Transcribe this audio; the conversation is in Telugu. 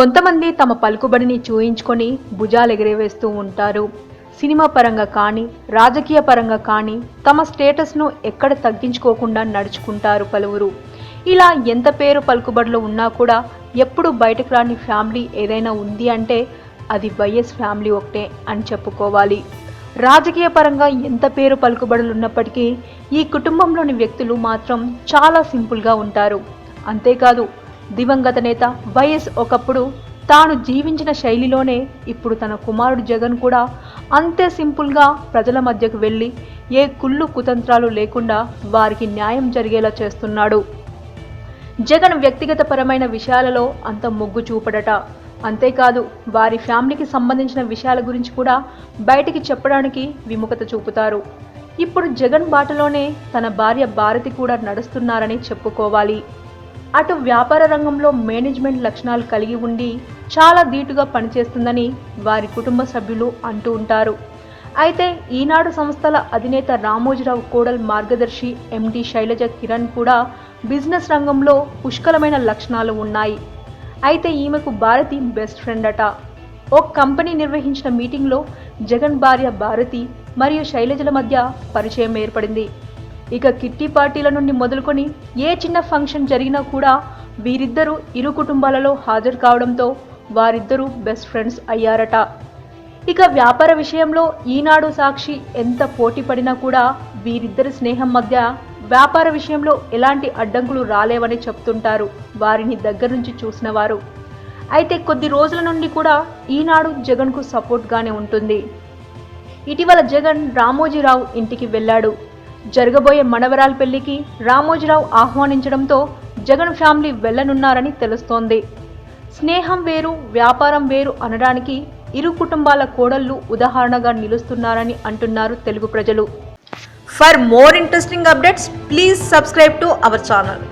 కొంతమంది తమ పలుకుబడిని చూయించుకొని భుజాలు ఎగిరేవేస్తూ ఉంటారు. సినిమా పరంగా కానీ రాజకీయ పరంగా కానీ తమ స్టేటస్ను ఎక్కడ తగ్గించుకోకుండా నడుచుకుంటారు పలువురు. ఇలా ఎంత పేరు పలుకుబడిలో ఉన్నా కూడా ఎప్పుడు బయటకు రాని ఫ్యామిలీ ఏదైనా ఉంది అంటే అది వైఎస్ ఫ్యామిలీ ఒకటే అని చెప్పుకోవాలి. రాజకీయ పరంగా ఎంత పేరు పలుకుబడులు ఉన్నప్పటికీ ఈ కుటుంబంలోని వ్యక్తులు మాత్రం చాలా సింపుల్గా ఉంటారు. అంతేకాదు దివంగత నేత వైఎస్ ఒకప్పుడు తాను జీవించిన శైలిలోనే ఇప్పుడు తన కుమారుడు జగన్ కూడా అంతే సింపుల్గా ప్రజల మధ్యకు వెళ్ళి ఏ కుళ్ళు కుతంత్రాలు లేకుండా వారికి న్యాయం జరిగేలా చేస్తున్నాడు. జగన్ వ్యక్తిగత పరమైన విషయాలలో అంత మొగ్గు చూపడట. అంతేకాదు వారి ఫ్యామిలీకి సంబంధించిన విషయాల గురించి కూడా బయటికి చెప్పడానికి విముఖత చూపుతారు. ఇప్పుడు జగన్ బాటలోనే తన భార్య భారతి కూడా నడుస్తున్నారని చెప్పుకోవాలి. అటు వ్యాపార రంగంలో మేనేజ్మెంట్ లక్షణాలు కలిగి ఉండి చాలా ధీటుగా పనిచేస్తుందని వారి కుటుంబ సభ్యులు అంటూ ఉంటారు. అయితే ఈనాడు సంస్థల అధినేత రామోజీరావు కోడల్ మార్గదర్శి ఎండి శైలజ కిరణ్ కూడా బిజినెస్ రంగంలో పుష్కలమైన లక్షణాలు ఉన్నాయి. అయితే ఈమెకు భారతి బెస్ట్ ఫ్రెండ్ అట. ఓ కంపెనీ నిర్వహించిన మీటింగ్లో జగన్ భార్య భారతి మరియు శైలజల మధ్య పరిచయం ఏర్పడింది. ఇక కిట్టి పార్టీల నుండి మొదలుకొని ఏ చిన్న ఫంక్షన్ జరిగినా కూడా వీరిద్దరూ ఇరు కుటుంబాలలో హాజరు కావడంతో వారిద్దరూ బెస్ట్ ఫ్రెండ్స్ అయ్యారట. ఇక వ్యాపార విషయంలో ఈనాడు సాక్షి ఎంత పోటీ పడినా కూడా వీరిద్దరి స్నేహం మధ్య వ్యాపార విషయంలో ఎలాంటి అడ్డంకులు రాలేవని చెప్తుంటారు వారిని దగ్గర నుంచి చూసిన వారు. అయితే కొద్ది రోజుల నుండి కూడా ఈనాడు జగన్కు సపోర్ట్గానే ఉంటుంది. ఇటీవల జగన్ రామోజీరావు ఇంటికి వెళ్ళాడు. జరగబోయే మనవరాల పెళ్ళికి రామోజీరావు ఆహ్వానించడంతో జగన్ ఫ్యామిలీ వెళ్ళనున్నారని తెలుస్తోంది. స్నేహం వేరు వ్యాపారం వేరు అనడానికి ఇరు కుటుంబాల కోడళ్ళు ఉదాహరణగా నిలుస్తున్నారని అంటున్నారు తెలుగు ప్రజలు. For more interesting updates please subscribe to our channel